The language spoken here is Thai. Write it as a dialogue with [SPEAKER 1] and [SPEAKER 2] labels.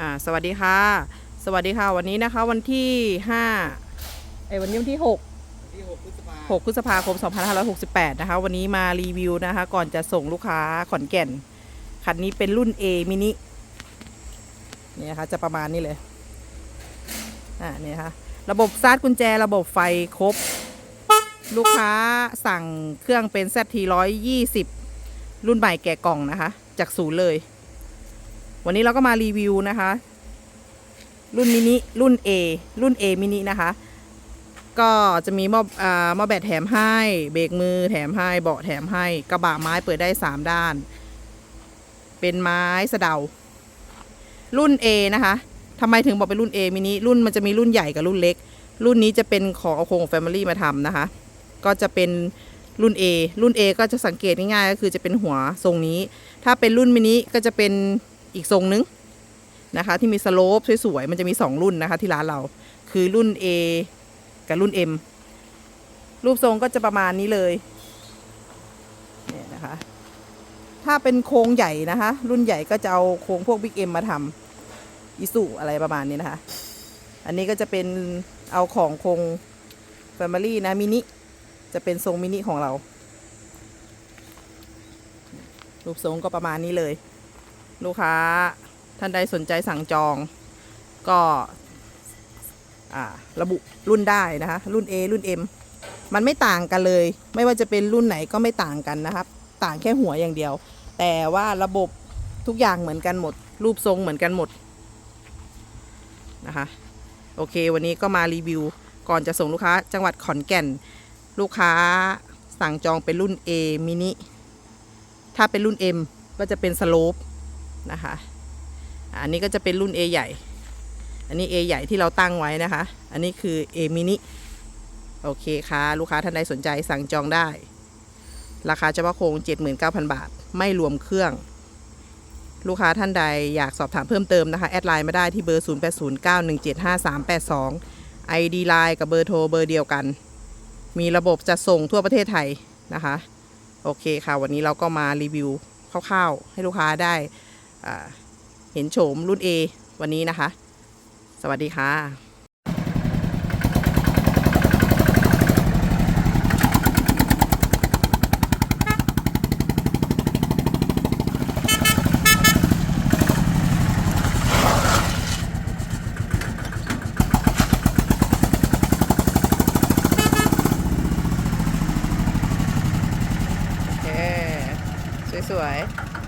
[SPEAKER 1] อ่าสวัสดีค่ะ สวัสดีค่ะ วันนี้นะคะวันที่ห้าไอ้ยวันนี้วันที่หก
[SPEAKER 2] ที่6พฤษภา
[SPEAKER 1] หกพฤษภาคม 2568 นะคะ วันนี้มารีวิวนะคะ ก่อนจะส่งลูกค้าขอนแก่น คันนี้เป็นรุ่น A mini นี่นะคะ จะประมาณนี้เลย อ่านี่นะคะระบบซาร์ดกุญแจระบบไฟครบ ลูกค้าสั่งเครื่องเป็น ZT 120 รุ่นใหม่แกะกล่องนะคะ จากศูนย์เลย วันนี้เราก็มารีวิวนะคะ รุ่นมินิรุ่น A รุ่น A มินินะคะ ก็จะมีหม้ออ่าหม้อแบตแถมให้ เบรกมือแถมให้เบาะแถมให้กระบะไม้เปิดได้ 3 ด้าน เป็นไม้สะเดา รุ่น A นะคะทำไมถึงบอกเป็นรุ่น A มินิรุ่นมันจะมีรุ่นใหญ่กับรุ่นเล็ก รุ่นนี้จะเป็นของเอาโครงของ Family มาทำนะคะ ก็จะเป็นรุ่น A รุ่น A ก็จะสังเกตง่ายๆก็คือจะเป็นหัวทรงนี้ ถ้าเป็นรุ่นมินิก็จะเป็น อีกทรงนึงนะคะที่มีสโลปสวยๆมันจะมี 2 รุ่นนะคะที่ร้านเราคือรุ่น A กับรุ่น M รูปทรงก็จะประมาณนี้เลยเนี่ยนะคะ ถ้าเป็นโครงใหญ่นะคะ รุ่นใหญ่ก็จะเอาโครงพวก Big M มาทำอิสุอะไรประมาณนี้นะคะ อันนี้ก็จะเป็นเอาของโครง Family นะมินิจะเป็นทรงมินิของเรา รูปทรงก็ประมาณนี้เลย ลูกค้าท่านใดสนใจสั่งจองก็ระบุรุ่นได้นะคะรุ่น A รุ่น M มันไม่ต่างกันเลย ไม่ว่าจะเป็นรุ่นไหนก็ไม่ต่างกันนะครับ ต่างแค่หัวอย่างเดียว แต่ว่าระบบทุกอย่างเหมือนกันหมด รูปทรงเหมือนกันหมดนะคะโอเค วันนี้ก็มารีวิว ก่อนจะส่งลูกค้าจังหวัดขอนแก่น ลูกค้าสั่งจองเป็นรุ่น A มินิถ้าเป็นรุ่น M ก็จะเป็นสโลป นะคะ อันนี้ก็จะเป็นรุ่น A ใหญ่ อันนี้ A ใหญ่ที่เราตั้งไว้นะคะ อันนี้คือ A mini โอเคค่ะ ลูกค้าท่านใดสนใจสั่งจองได้ ราคาเฉพาะโครง 79,000 บาท ไม่รวมเครื่อง ลูกค้าท่านใดอยากสอบถามเพิ่มเติมนะคะ แอดไลน์มาได้ที่เบอร์ 0809175382 ID ไลน์กับเบอร์โทรเบอร์เดียวกัน มีระบบจัดส่งทั่วประเทศไทยนะคะ โอเคค่ะ วันนี้เราก็มารีวิวคร่าวๆ ให้ลูกค้าได้ เห็นโฉมรุ่น A วันนี้นะคะ สวัสดีค่ะสวยๆ